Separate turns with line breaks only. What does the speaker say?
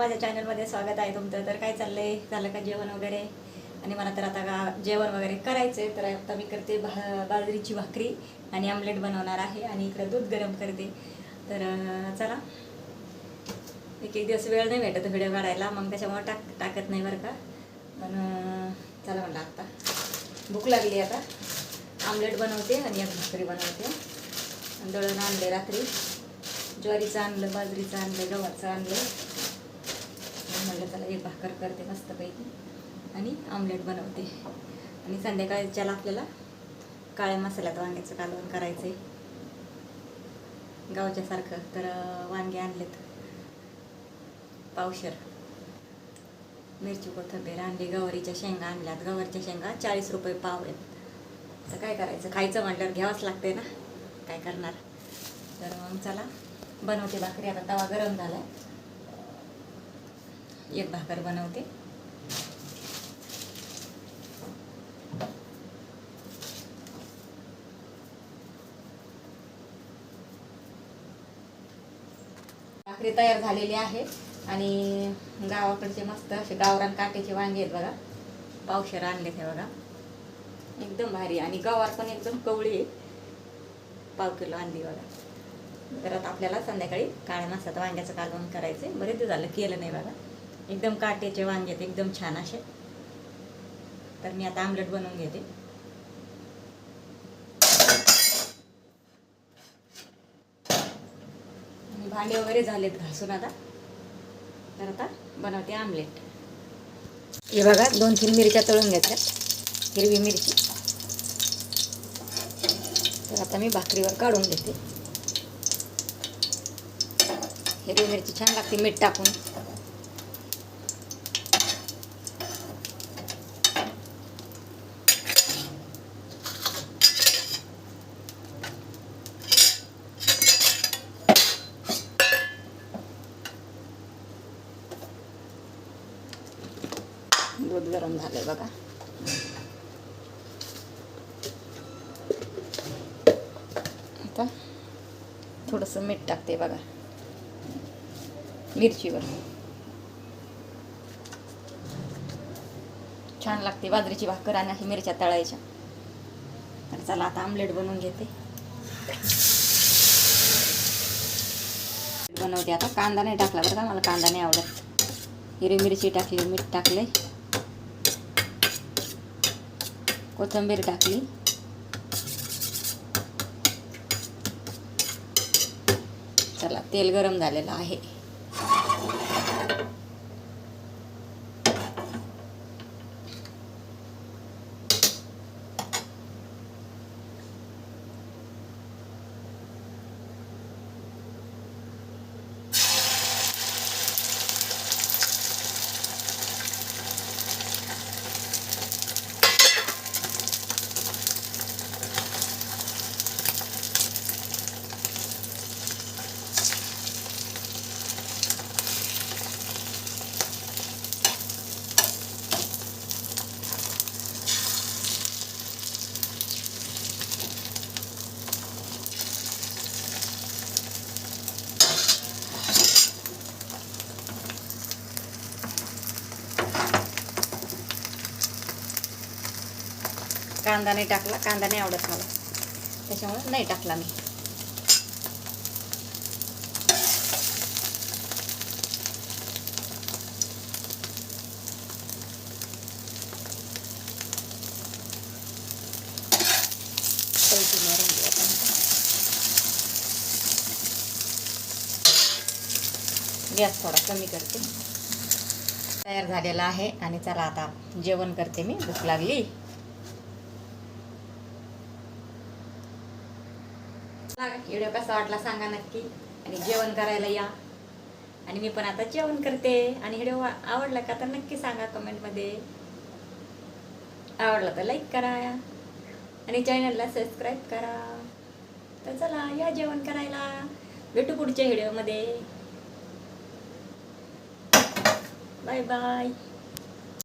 माझ्या चॅनलमध्ये स्वागत आहे तुमचं. तर काय चाललंय? झालं का जेवण वगैरे? आणि मला तर आता का जेवण वगैरे करायचं आहे तर आता मी करते भा बाजरीची भाकरी आणि आमलेट बनवणार आहे आणि इकडं दूध गरम करते. तर चला. एक एक दिवस वेळ नाही भेटत व्हिडिओ काढायला मग त्याच्यामुळे टाक टाकत नाही बरं का. पण चला म्हणलं आता. भूक लागली आता. आमलेट बनवते आणि एक भाकरी बनवते. दळण आणले रात्री. ज्वारीचं आणलं बाजरीचं आणलं गव्हाचं आणलं. मग त्याला एक भाकर करते मस्तपैकी. आणि आमलेट बनवते. आणि संध्याकाळच्याला आपल्याला काळ्या मसाल्यात वांग्याचं कालवण करायचं आहे गावच्यासारखं तर वांगे आणलेत. पावशर. मिरची कोथंबीर आणली गवारीच्या शेंगा आणल्यात. गवारीच्या शेंगा चाळीस रुपये पाव आहेत. तर काय करायचं? खायचं म्हटल्यावर घ्यावंच लागते ना? काय करणार? तर मग चला बनवते भाकरी. आता तवा गरम झाला आहे एक भाकर बनवते. भाकरी तयार झालेली आहे आणि गावाकडचे मस्त असे गावरान काट्याचे वांगे आहेत बघा. पावशेर आणले ते बघा. एकदम भारी आणि गवार पण एकदम कवळी आहे. पाव किलो आणली बघा. तर आता आपल्याला संध्याकाळी काळ्या मासात वांग्याचं कालवण करायचं आहे बरेच झालं केलं नाही बघा. एकदम काट्याचे वांगे आहेत एकदम छान असे. तर मी आता आमलेट बनवून घेते. आणि भांडे वगैरे झालेत घासून आता. तर आता बनवते आमलेट. हे बघा दोन तीन मिरच्या तळून घेतल्या हिरवी मिरची. तर आता मी भाकरीवर काढून घेते. हिरवी मिरची छान लागते मीठ टाकून. दूध गरम झालंय बघा. आता थोडंसं मीठ टाकते बघा. मिरचीवर. छान लागते बाजरीची भाकर आणि अशी मिरच्या तळायच्या. तर चला आता आमलेट बनवून घेते. बनवते आता. कांदा नाही टाकला बरं का? मला कांदा नाही आवडत. हिरवी मिरची टाकली मीठ टाकले कोथिंबीर टाकली. चला तेल गरम झालेलं आहे. कांदा नाही टाकला कांदा नाही आवडत मला. त्याच्यामुळे नाही टाकला मी. गॅस थोडा कमी करते. तयार झालेला आहे आणि चला आता जेवण करते मी. भूक लागली. व्हिडिओ कसा वाटला सांगा नक्की. आणि जेवण करायला या. आणि मी पण आता जेवण करते. आणि व्हिडिओ आवडला का तर नक्की सांगा कमेंटमध्ये. आवडला तर लाईक करा. आणि चॅनलला सबस्क्राईब करा. तर चला या जेवण करायला. भेटू पुढच्या व्हिडिओमध्ये. Bye bye